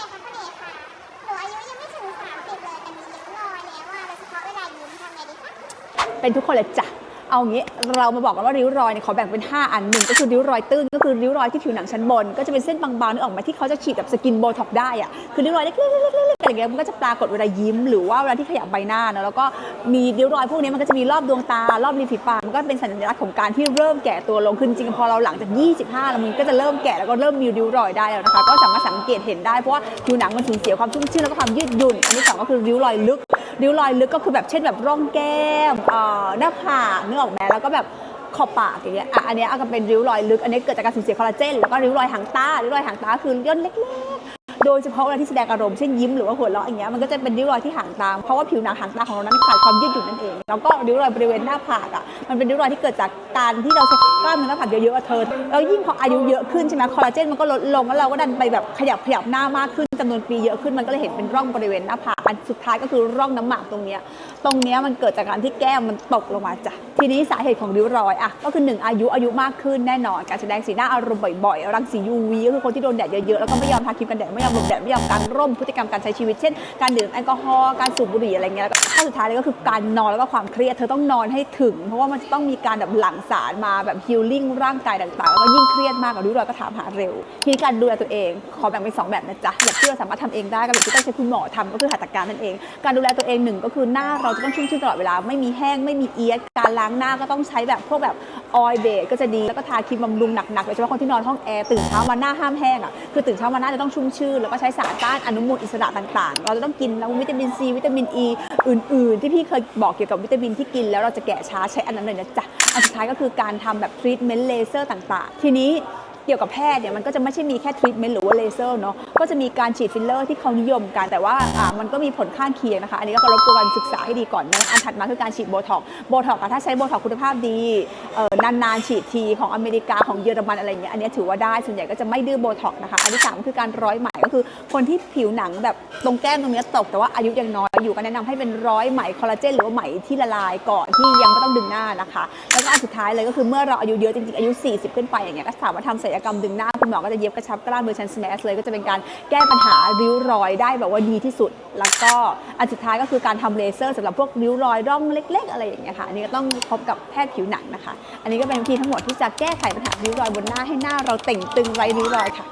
ค่ะคุณเอกค่ะหนูอายุยังไม่ถึง 30 เลยแต่มีริ้วรอยแล้วอะโดยเฉพาะเวลายิ้มทำไงดีคะ เป็นทุกคนเลยจ้ะ เอางี้เรามาบอกกันว่าริ้วรอยเนี่ยขอแบ่งเป็น 5 อันหนึ่งก็คือริ้วรอยตื้นก็คือริ้วรอยที่ผิวหนังชั้นบน ก็จะเป็นเส้นบางๆนึกออกไหมาที่เขาจะฉีดแบบสกินโบท็อกได้อะคือริ้วรอยเล็กๆๆๆๆอะไรอย่างเงี้ยมันก็จะปรากฏเวลายิ้มหรือว่าเวลาที่ขยับใบหน้าเนอะแล้วก็มีริ้วรอยพวกนี้มันก็จะมีรอบดวงตารอบริมฝีปากมันก็เป็นสัญลักษณ์ของการที่เริ่มแก่ตัวลงคือจริงพอเราหลังจาก 25 แล้วมันก็จะเริ่มแก่แล้วก็เริ่มมีริ้วรอยได้แล้วนะคะก็สามารถสังเกตเห็นได้เพราะว่าผิวหนังมันสูญเสียความชุ่มชื่นแล้วก็ความยืดหยุ่นอันที่สองก็คือริ้วรอยลึก ริ้วรอยลึกก็คือแบบเช่นแบบร่องแก้มหน้าผากเนึกอออกไหมแล้วก็แบบขอบปากอย่างเงี้ยอะอันเนี้ยก็เป็นริ้วรอยลึก อันนี้เกิดจากการสูญเสียคอลลาเจนแล้วก็ริ้วรอยหางตาริ้วรอยหางตาคือย่นเล็กๆ โดยเฉพาะเวลาที่แสดงอารมณ์เช่นยิ้มหรือว่าหัวเราะอย่างเงี้ยมันก็จะเป็นริ้วรอยที่หางตาเพราะว่าผิวหนังหางตาของเรานั้นขาดความยืดหยุ่นนั่นเองแล้วก็ริ้วรอยบริเวณหน้าผากอะมันเป็นริ้วรอยที่เกิดจากการที่เราใช้กล้ามเนื้อหน้าผากเยอะๆเธอแล้วยิ่งพออายุเยอะขึ้นใช่ไหมคอลลาเจนมันก็ลดลงแล้วเราก็ดันไปแบบขยับขยับหน้ามากขึ้น จำนวนปีเยอะขึ้นมันก็เลยเห็นเป็นร่องบริเวณหน้าผากอันสุดท้ายก็คือร่องน้ำหมากตรงเนี้ยตรงเนี้ยมันเกิดจากการที่แก้มมันตกลงมาจ้ะทีนี้สาเหตุของริ้วรอยอะก็คือหนึ่งอายุอายุมากขึ้นแน่นอน การแสดงสีหน้าอารมณ์บ่อยๆรังสี UV ก็คือคนที่โดนแดดเยอะๆแล้วก็ไม่ยอมทาครีมกันแดดไม่ยอมหลบแดดไม่ยอมกางร่มพฤติกรรมการใช้ชีวิตเช่น การดื่มแอลกอฮอล์การสูบบุหรี่อะไรเงี้ยแล้วก็ข้อสุดท้ายเลยก็คือการนอนแล้วก็ความเครียดเธอต้องนอนให้ถึง เพราะว่ามันจะต้องมีการแบบหลั่งสารมาแบบฮิลลิ่งร่างกายต่างๆแล้วก็ยิ่งเครียดมากกับริ้วรอยก็ถามหาเร็วทีนี้การดูแลตัวเองขอแบ่งเป็นสองแบบนะจ๊ะแบบที่เราสามารถทำเองได้กับแบบที่ต้องใช้คุณหมอทำก็คือหัตถการนั่นเอง การดูแลตัวเองหนึ่งก็คือหน้าเราจะต้องชุ่มชื่นตลอดเวลาไม่มีแห้งไม่มีเอียดการล้างหน้าก็ต้องใช้แบบพวกแบบออยเบสก็จะดีแล้วก็ทาครีมบำรุงหนักๆโดยเฉพาะคนที่นอนห้องแอร์ตื่นเช้ามาหน้าห้ามแห้งอะคือตื่นเช้ามาหน้าจะต้องชุ่มชื่นแล้วก็ใช้สารต้านอนุมูลอิสระต่างๆ เราจะต้องกินแล้ววิตามินซีวิตามินอ e ีอื่นๆ ที่พี่เคยบอกเกี่ยวกับวิตามินที่กิน แล้วเราจะแก่ช้าใช้อันนั้นเลยนะจ๊ะอันสุดท้ายก็คือการทำแบบทรีทเมนต์เลเซอร์ต่างๆ ทีนี้ กี่ยวกับแพทย์เนี่ยมันก็จะไม่ใช่มีแค่ทรีทเมนต์หรือว่าเลเซอร์เนาะก็จะมีการฉีดฟิลเลอร์ที่เขานิยมกัน แต่ว่าอ่ามันก็มีผลข้างเคียงนะคะ อันนี้ก็รบกวนศึกษาให้ดีก่อนนะอันถัดมาคือการฉีดโบท็อกโบท็อกอะถ้าใช้โบท็อกคุณภาพดีนานๆฉีดทีของอเมริกาของเยอรมันอะไรอย่างเงี้ยอันนี้ถือว่าได้ส่วนใหญ่ก็จะไม่ดื้อโบท็อกนะคะอันที่สามก็คือการร้อยไหมก็คือคนที่ผิวหนังแบบตรงแก้มตรงเนี้ตก แต่ว่าอายุยังน้อยอยู่ก็แนะนำให้เป็นร้อยไหมคอลลาเจนหรือว่าไหมที่ละลายก่อนที่ยังไม่ต้องดึงหน้านะคะ แล้วก็อันสุดท้ายเลยก็คือเมื่อเราอายุเยอะจริงๆอายุ 40 ขึ้นไปอย่างเงี้ยก็สามารถทำศัลยกรรมดึงหน้าคุณหมอก็จะเย็บกระชับกล้ามเนื้อชั้นสแมสเลยก็จะเป็นการแก้ปัญหาริ้วรอยได้แบบว่าดีที่สุด แล้วก็อันสุดท้ายก็คือการทำเลเซอร์สำหรับพวกริ้วรอยร่องเล็ก ๆ อะไรอย่างเงี้ยค่ะอันนี้ก็ต้องพบกับแพทย์ผิวหนังนะคะ อันนี้ก็เป็นวิธีทั้งหมดที่จะแก้ไขปัญหาริ้วรอยบนหน้าให้หน้าเราเต่งตึงไร้ริ้วรอยค่ะ